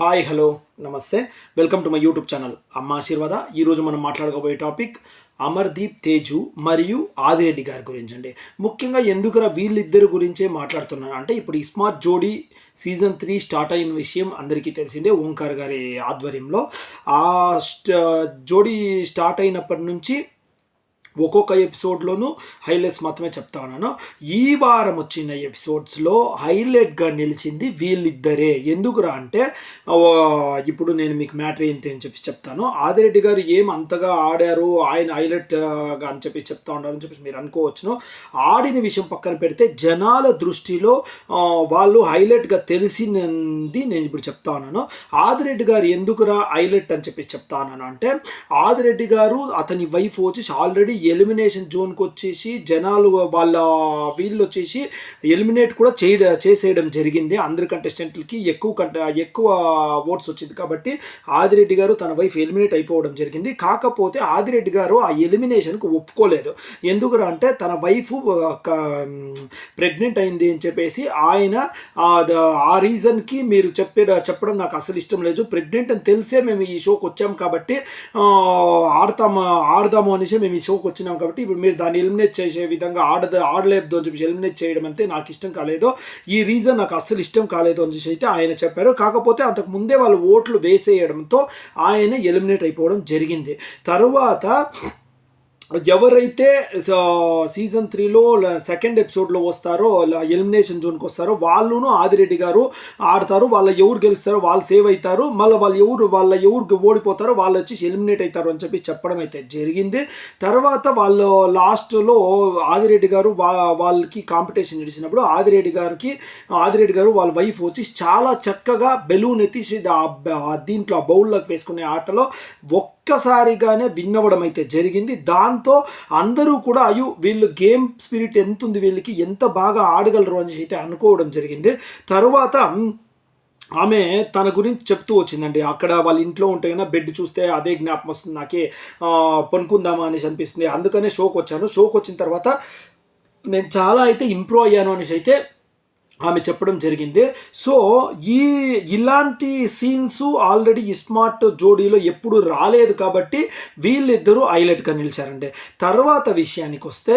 Hi hello నమస్తే. Welcome to my YouTube channel. అమ్మ ఆశీర్వాద. ఈరోజు మనం మాట్లాడుకోబోయే టాపిక్ అమర్దీప్ తేజు మరియు ఆదిరెడ్డి గారి గురించి అండి. ముఖ్యంగా ఎందుకురా వీళ్ళిద్దరి గురించే మాట్లాడుతున్నాను అంటే ఇప్పుడు ఈ స్మార్ట్ జోడీ సీజన్ త్రీ స్టార్ట్ అయిన విషయం అందరికీ తెలిసిందే ఓంకార్ గారి ఆధ్వర్యంలో. ఆ జోడీ స్టార్ట్ అయినప్పటి నుంచి ఒక్కొక్క ఎపిసోడ్లోనూ హైలైట్స్ మాత్రమే చెప్తా ఉన్నాను. ఈ వారం వచ్చిన ఎపిసోడ్స్లో హైలైట్గా నిలిచింది వీళ్ళిద్దరే. ఎందుకురా అంటే ఇప్పుడు నేను మీకు మ్యాటర్ ఏంటి అని చెప్పి చెప్తాను. ఆదిరెడ్డి గారు ఏం అంతగా ఆడారు ఆయన హైలైట్గా అని చెప్పి చెప్తా ఉన్నారు అని చెప్పి మీరు అనుకోవచ్చును. ఆడిన విషయం పక్కన పెడితే జనాల దృష్టిలో వాళ్ళు హైలైట్గా తెలిసినది నేను ఇప్పుడు చెప్తా ఉన్నాను. ఆదిరెడ్డి గారు ఎందుకురా హైలైట్ అని చెప్పి చెప్తా ఉన్నాను అంటే ఆదిరెడ్డి గారు అతని వైఫ్ వచ్చి ఆల్రెడీ ఎలిమినేషన్ జోన్కి వచ్చేసి జనాలు వాళ్ళ వీళ్ళు వచ్చేసి ఎలిమినేట్ కూడా చేయ చేసేయడం జరిగింది. అందరి కంటెస్టెంట్లకి ఎక్కువ కంట ఎక్కువ ఓట్స్ వచ్చింది. కాబట్టి ఆదిరెడ్డి గారు తన వైఫ్ ఎలిమినేట్ అయిపోవడం జరిగింది. కాకపోతే ఆదిరెడ్డి గారు ఆ ఎలిమినేషన్కి ఒప్పుకోలేదు. ఎందుకురా అంటే తన వైఫ్ ప్రెగ్నెంట్ అయింది అని చెప్పేసి ఆయన ఆ రీజన్కి మీరు చెప్పే చెప్పడం నాకు అసలు ఇష్టం లేదు. ప్రెగ్నెంట్ అని తెలిసే మేము ఈ షోకి వచ్చాం కాబట్టి ఆడతాము ఆడదాము అనేసి మేము ఈ షోకి వచ్చినాం కాబట్టి ఇప్పుడు మీరు దాన్ని ఎలిమినేట్ చేసే విధంగా ఆడద ఆడలేదు అని చెప్పి ఎలిమినేట్ చేయడం అంతే నాకు ఇష్టం కాలేదు. ఈ రీజన్ నాకు అస్సలు ఇష్టం కాలేదు అని చెప్పి అయితే ఆయన చెప్పారు. కాకపోతే అంతకు ముందే వాళ్ళు ఓట్లు వేసేయడంతో ఆయన ఎలిమినేట్ అయిపోవడం జరిగింది. తర్వాత ఎవరైతే సీజన్ త్రీలో సెకండ్ ఎపిసోడ్లో వస్తారో ఎలిమినేషన్ జోన్కి వస్తారో వాళ్ళును ఆదిరెడ్డి గారు ఆడతారు వాళ్ళ ఎవరు గెలుస్తారో వాళ్ళు సేవ్ అవుతారు మళ్ళీ వాళ్ళు ఎవరు వాళ్ళ ఎవరు ఓడిపోతారో వాళ్ళు వచ్చి ఎలిమినేట్ అవుతారు అని చెప్పి చెప్పడం అయితే జరిగింది. తర్వాత వాళ్ళు లాస్ట్లో ఆదిరెడ్డి గారు వా వాళ్ళకి కాంపిటీషన్ నడిచినప్పుడు ఆదిరెడ్డి గారికి ఆదిరెడ్డి గారు వాళ్ళ వైఫ్ వచ్చి చాలా చక్కగా బెలూన్ ఎత్తి దీంట్లో బౌల్లోకి వేసుకునే ఆటలో ఒక్క ఒక్కసారిగానే విన్ అవ్వడం అయితే జరిగింది. దాంతో అందరూ కూడా అయ్యో వీళ్ళు గేమ్ స్పిరిట్ ఎంత ఉంది వీళ్ళకి ఎంత బాగా ఆడగలరు అని అయితే అనుకోవడం జరిగింది. తరువాత ఆమె తన గురించి చెప్తూ వచ్చిందండి. అక్కడ వాళ్ళ ఇంట్లో ఉంటే కన్నా బెడ్ చూస్తే అదే జ్ఞాపకం వస్తుంది. నాకే పనుకుందామా అనేసి అనిపిస్తుంది. అందుకనే షోకి వచ్చాను షోకి వచ్చిన తర్వాత నేను చాలా అయితే ఇంప్రూవ్ అయ్యాను అనేసి అయితే ఆమె చెప్పడం జరిగింది. సో ఈ ఇలాంటి సీన్స్ ఆల్రెడీ ఇస్మార్ట్ స్మార్ట్ జోడీలో ఎప్పుడు రాలేదు కాబట్టి వీళ్ళిద్దరూ హైలైట్గా నిలిచారండి. తర్వాత విషయానికి వస్తే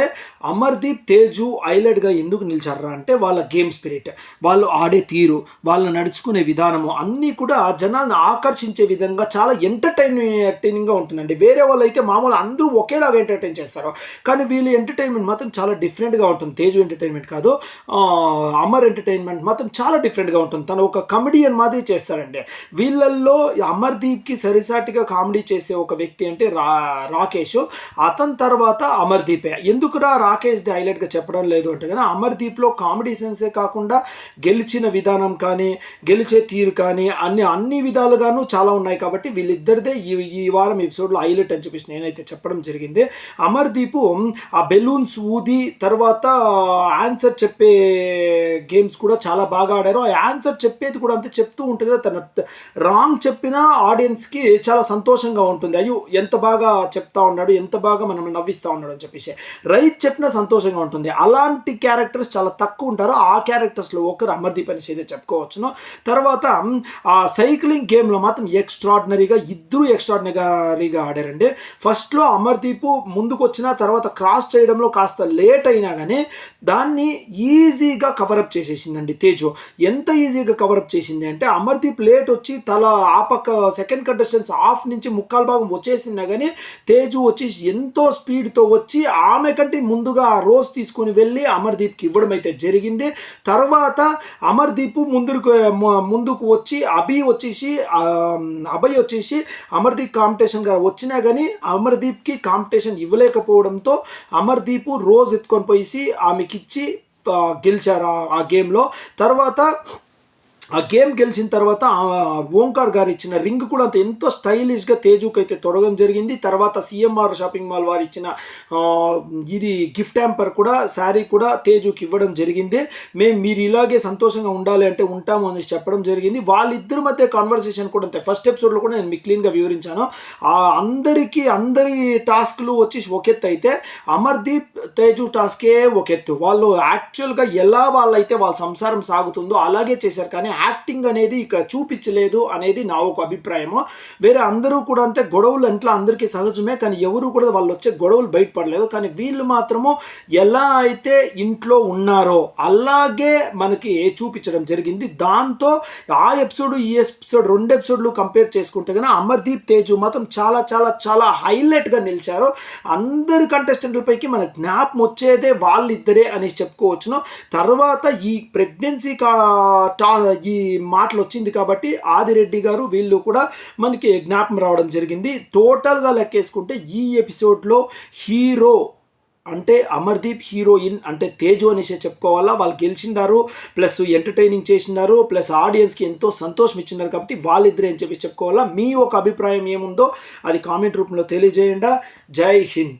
అమర్దీప్ తేజు హైలైట్గా ఎందుకు నిలిచారా అంటే వాళ్ళ గేమ్ స్పిరిట్. వాళ్ళు ఆడే తీరు వాళ్ళు నడుచుకునే విధానము అన్నీ కూడా జనాలను ఆకర్షించే విధంగా చాలా ఎంటర్టైనింగ్గా ఉంటుందండి. వేరే వాళ్ళు అయితే మామూలు అందరూ ఒకేలాగా ఎంటర్టైన్ చేస్తారు. కానీ వీళ్ళు ఎంటర్టైన్మెంట్ మాత్రం చాలా డిఫరెంట్గా ఉంటుంది. తేజు ఎంటర్టైన్మెంట్ కాదు. అమర్ ఎంటర్టైన్మెంట్ మాత్రం చాలా డిఫరెంట్గా ఉంటుంది. తను ఒక కమెడియన్ మాదిరి చేస్తారండి వీళ్ళల్లో అమర్దీప్కి సరిసాటిగా కామెడీ చేసే ఒక వ్యక్తి అంటే రా రాకేష్. అతని తర్వాత అమర్దీపే. ఎందుకురా రాకేష్ది హైలైట్గా చెప్పడం లేదు అంటే కానీ అమర్దీప్లో కామెడీ సెన్సే కాకుండా గెలిచిన విధానం కానీ గెలిచే తీరు కానీ అన్ని అన్ని విధాలుగాను చాలా ఉన్నాయి కాబట్టి వీళ్ళిద్దరిదే ఈ ఈ వారం ఎపిసోడ్లో హైలైట్ అని చెప్పేసి నేనైతే చెప్పడం జరిగింది. అమర్దీపు ఆ బెలూన్స్ ఊది తర్వాత ఆన్సర్ చెప్పే గేమ్ గేమ్స్ కూడా చాలా బాగా ఆడారు. ఆ ఆన్సర్ చెప్పేది కూడా అంతే చెప్తూ ఉంటుంది తన రాంగ్ చెప్పినా ఆడియన్స్కి చాలా సంతోషంగా ఉంటుంది. అయ్యో ఎంత బాగా చెప్తా ఉన్నాడు ఎంత బాగా మనం నవ్విస్తూ ఉన్నాడు అని చెప్పేసి. రైట్ చెప్పినా సంతోషంగా ఉంటుంది. అలాంటి క్యారెక్టర్స్ చాలా తక్కువ ఉంటారు. ఆ క్యారెక్టర్స్లో ఒకరు అమర్దీప్ అని చేసి చెప్పుకోవచ్చును. తర్వాత ఆ సైక్లింగ్ గేమ్లో మాత్రం ఎక్స్ట్రాడినరీగా ఇద్దరు ఎక్స్ట్రాడినరీగా ఆడారండి. ఫస్ట్లో అమర్దీప్ ముందుకు వచ్చిన తర్వాత క్రాస్ చేయడంలో కాస్త లేట్ అయినా కానీ దాన్ని ఈజీగా కవరప్ చేసిందండి తేజు. ఎంత ఈజీగా కవరప్ చేసింది అంటే అమర్దీప్ లేట్ వచ్చి తల ఆ పక్క సెకండ్ కంటెస్టెన్స్ ఆఫ్ నుంచి ముక్కాల భాగం వచ్చేసినా కానీ తేజు వచ్చి ఎంతో స్పీడ్తో వచ్చి ఆమె కంటే ముందుగా ఆ రోజ్ తీసుకొని వెళ్ళి అమర్దీప్కి ఇవ్వడం అయితే జరిగింది. తర్వాత అమర్దీప్ ముందుకు ముందుకు వచ్చి అభి వచ్చేసి అభయ్ వచ్చేసి అమర్దీప్ కాంపిటీషన్గా వచ్చినా కానీ అమర్దీప్కి కాంపిటీషన్ ఇవ్వలేకపోవడంతో అమర్దీప్ రోజ్ ఎత్తుకొని పోయి ఆమెకిచ్చి గెలిచారు ఆ- ఆ గేమ్లో. తర్వాత ఆ గేమ్ గెలిచిన తర్వాత ఓంకార్ గారు ఇచ్చిన రింగ్ కూడా అంత ఎంతో స్టైలిష్గా తేజుకి అయితే తొడగడం జరిగింది. తర్వాత సిఎంఆర్ షాపింగ్ మాల్ వారు ఇచ్చిన ఇది గిఫ్ట్ హ్యాంపర్ కూడా శారీ కూడా తేజుకి ఇవ్వడం జరిగింది. మేము మీరు ఇలాగే సంతోషంగా ఉండాలి అంటే ఉంటాము అని చెప్పడం జరిగింది. వాళ్ళిద్దరి మధ్య కాన్వర్సేషన్ కూడా అంతే. ఫస్ట్ ఎపిసోడ్లో కూడా నేను మీకు క్లీన్గా వివరించాను. అందరికీ అందరి టాస్క్లు వచ్చి ఒకెత్తు అయితే అమర్దీప్ తేజు టాస్కే ఒకెత్తు వాళ్ళు యాక్చువల్గా ఎలా వాళ్ళైతే వాళ్ళ సంసారం సాగుతుందో అలాగే చేశారు. కానీ యాక్టింగ్ అనేది ఇక్కడ చూపించలేదు అనేది నా ఒక అభిప్రాయము. వేరే అందరూ కూడా అంతే గొడవలు ఇంట్లో అందరికీ సహజమే కానీ ఎవరు కూడా వాళ్ళు వచ్చే గొడవలు బయటపడలేదు. కానీ వీళ్ళు మాత్రము ఎలా అయితే ఇంట్లో ఉన్నారో అలాగే మనకి చూపించడం జరిగింది. దాంతో ఆ ఎపిసోడ్ ఈ ఎపిసోడ్ రెండు ఎపిసోడ్లు కంపేర్ చేసుకుంటే కానీ అమర్దీప్ తేజు మాత్రం చాలా చాలా చాలా హైలైట్గా నిలిచారు. అందరి కంటెస్టెంట్ల పైకి మన జ్ఞాపం వచ్చేదే వాళ్ళిద్దరే అనేసి చెప్పుకోవచ్చును. తర్వాత ఈ ప్రెగ్నెన్సీ కా టా ఈ మాటలు వచ్చింది కాబట్టి ఆదిరెడ్డి గారు వీళ్ళు కూడా మనకి జ్ఞాపం రావడం జరిగింది. టోటల్గా లెక్కేసుకుంటే ఈ ఎపిసోడ్లో హీరో అంటే అమర్దీప్ హీరోయిన్ అంటే తేజు అనేసి చెప్పుకోవాలా? వాళ్ళు గెలిచినారు ప్లస్ ఎంటర్టైనింగ్ చేసినారు ప్లస్ ఆడియన్స్కి ఎంతో సంతోషం ఇచ్చినారు కాబట్టి వాళ్ళిద్దరే అని చెప్పి చెప్పుకోవాలా? మీ ఒక అభిప్రాయం ఏముందో అది కామెంట్ రూపంలో తెలియజేయండి. జై హింద్.